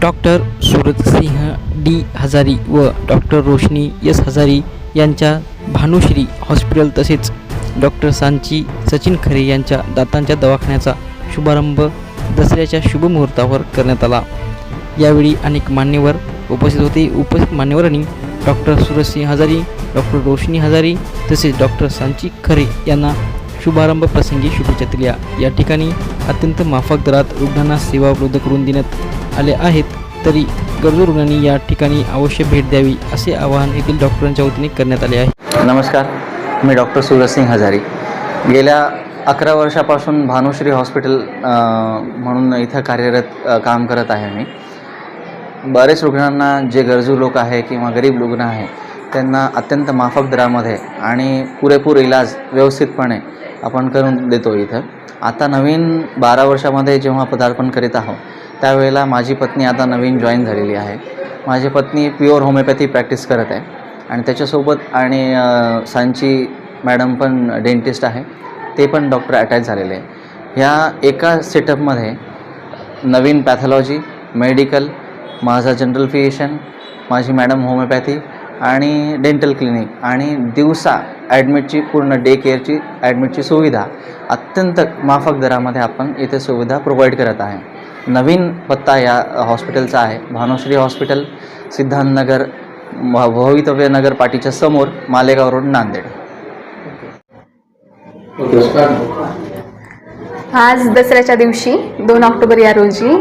Doctor सुरतसिंह D हजारी व doctor रोशनी S Hazari यांच्या भानुश्री हॉस्पिटल तसेच डॉक्टर सांची सचिन खरे यांच्या दातांच्या दवाखान्याचा शुभारंभ दसऱ्याच्या शुभमुहूर्तावर करण्यात आला. यावेळी अनेक मान्यवर उपस्थित होते. उपस्थित मान्यवरांनी डॉक्टर सुरजसिंह हजारी डॉक्टर रोशनी हजारी तसेच डॉक्टर सांची खरे यांना शुभारंभ प्रसंगी शुभेच्छा दिल्या. या ठिकाणी अत्यंत माफक दरात रुग्णांना सेवा उपलब्ध करून देण्यात आले आहेत तरी गरजू रुग्णांनी या ठिकाणी अवश्य भेट द्यावी असे आवाहन येथील डॉक्टरांच्या वतीने करण्यात आले आहे. नमस्कार मी डॉक्टर सुरजसिंग हजारी. गेल्या अकरा वर्षापासून भानुश्री हॉस्पिटल म्हणून इथं कार्यरत काम करत आहे मी. बरेच रुग्णांना जे गरजू लोक आहे किंवा गरीब रुग्ण आहे त्यांना अत्यंत माफक दरामध्ये आणि पुरेपूर इलाज व्यवस्थितपणे आपण करून देतो इथं. आता नवीन बारा वर्षामध्ये जेव्हा पदार्पण करीत आहोत त्यावेळेला माझी पत्नी आता नवीन जॉईन झालेली आहे. माझी पत्नी प्युअर होमिओपॅथी प्रॅक्टिस करत आहे. आणि त्याच्यासोबत आणि सांची मॅडम पण डेंटिस्ट आहे. ते पण डॉक्टर अटॅच झालेले आहे. ह्या एका सेटअपमध्ये नवीन पॅथॉलॉजी मेडिकल माझा जनरल फिजिशियन माझी मॅडम होमिओपॅथी आणि डेंटल क्लिनिक आणि दिवसा ॲडमिटची पूर्ण डे केअरची ॲडमिटची सुविधा अत्यंत माफक दरामध्ये आपण इथे सुविधा प्रोव्हाइड करत आहे. नवीन पत्ता या हॉस्पिटलचा आहे. भानुश्री हॉस्पिटल सिद्धांतनगर भवितव्य नगर पाटीच्या समोर मालेगाव रोड नांदेड. आज दसऱ्याच्या दिवशी दोन ऑक्टोबर या रोजी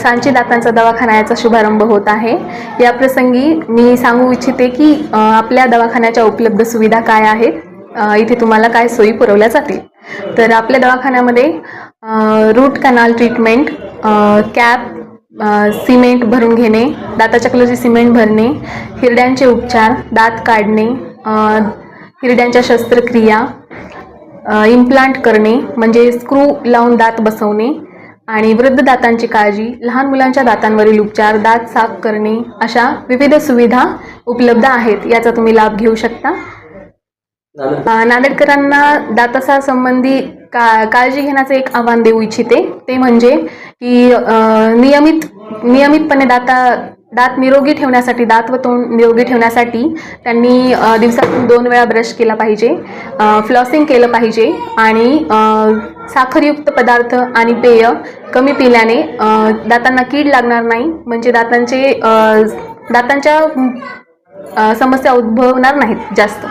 सांची दातांचा दवाखाना याचा शुभारंभ होत आहे. या प्रसंगी मी सांगू इच्छिते की आपल्या दवाखान्याच्या उपलब्ध सुविधा काय आहेत? इथे तुम्हाला काय सोयी पुरवल्या जातील? तर आपल्या दवाखान्यामध्ये root canal treatment cap cement भरून घेणे दाताच्या कलोची सिमेंट भरणे हिरड्यांचे उपचार दात काढणे हिरड्यांच्या शस्त्रक्रिया इम्प्लांट करणे म्हणजे स्क्रू लावून दात बसवणे आणि वृद्ध दातांची काळजी लहान मुलांच्या दातांवरील उपचार दात साफ करणे अशा विविध सुविधा उपलब्ध आहेत याचा तुम्ही लाभ घेऊ शकता. नांदेडकरांना दातासा संबंधी का काळजी घेण्याचं एक आव्हान देऊ इच्छिते ते म्हणजे की नियमित नियमितपणे दाता दात निरोगी ठेवण्यासाठी दात व तोंड निरोगी ठेवण्यासाठी त्यांनी दिवसातून दोन वेळा ब्रश केला पाहिजे फ्लॉसिंग केलं पाहिजे आणि साखरयुक्त पदार्थ आणि पेय कमी पिल्याने दातांना कीड लागणार नाही म्हणजे दातांचे दातांच्या समस्या उद्भवणार नाहीत जास्त.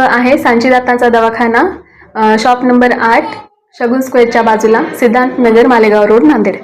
आहे सांची दातांचा दवाखाना शॉप नंबर आठ शगुन स्क्वेअरच्या बाजूला सिद्धांत नगर मालेगाव रोड नांदेड.